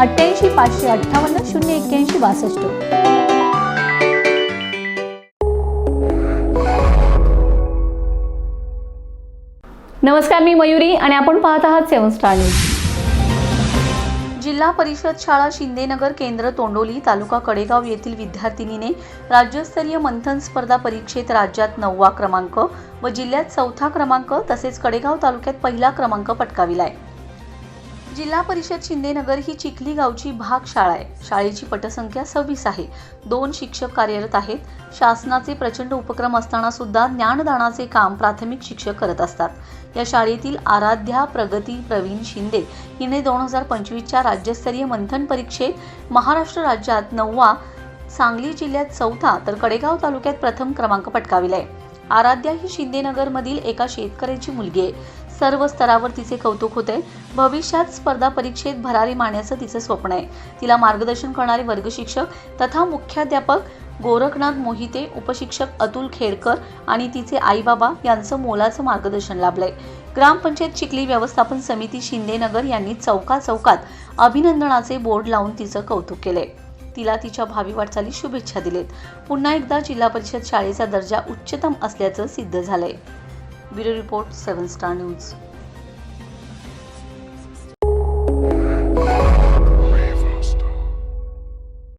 अठ्ठ्याऐंशी पाचशे अठ्ठावन्न शून्य एक्क्याऐंशी बासष्ट. नमस्कार मी मयुरी आणि आपण पाहत आहात सेवन स्टार न्यूज. जिल्हा परिषद शाळा शिंदेनगर केंद्र तोंडोली तालुका कडेगाव येथील विद्यार्थिनीने राज्यस्तरीय मंथन स्पर्धा परीक्षेत राज्यात नववा क्रमांक व जिल्ह्यात चौथा क्रमांक तसेच कडेगाव तालुक्यात पहिला क्रमांक पटकाविलाय. जिल्हा परिषद शिंदेनगर ही चिखली गावची भाग शाळा आहे. शाळेची पटसंख्या सव्वीस आहे. दोन शिक्षक कार्यरत आहेत. शासनाचे प्रचंड उपक्रम असताना सुद्धा ज्ञानदानाचे काम प्राथमिक शिक्षक करत असतात. या शाळेतील आराध्या प्रगती प्रवीण शिंदे हिने दोन हजार पंचवीसच्या राज्यस्तरीय मंथन परीक्षेत महाराष्ट्र राज्यात नववा सांगली जिल्ह्यात चौथा तर कडेगाव तालुक्यात प्रथम क्रमांक पटकाविला आहे. आराध्या ही शिंदेनगरमधील एका शेतकऱ्याची मुलगी आहे. सर्व स्तरावर तिचे कौतुक होते. भविष्यात स्पर्धा परीक्षेत भरारी मारण्याचं तिचं स्वप्न आहे. तिला मार्गदर्शन करणारे वर्गशिक्षक तथा मुख्याध्यापक गोरखनाथ मोहिते उपशिक्षक अतुल खेडकर आणि तिचे आईबाबा यांचं मोलाचं मार्गदर्शन लाभलंय. ग्रामपंचायत चिखली व्यवस्थापन समिती शिंदेनगर यांनी चौका चौकात अभिनंदनाचे बोर्ड लावून तिचं कौतुक केले तिला तिच्या भावी वाटचाली शुभेच्छा दिलेत. पुन्हा एकदा जिल्हा परिषद शाळेचा दर्जा उच्चतम असल्याचं सिद्ध झालंय. Bureau report seven star news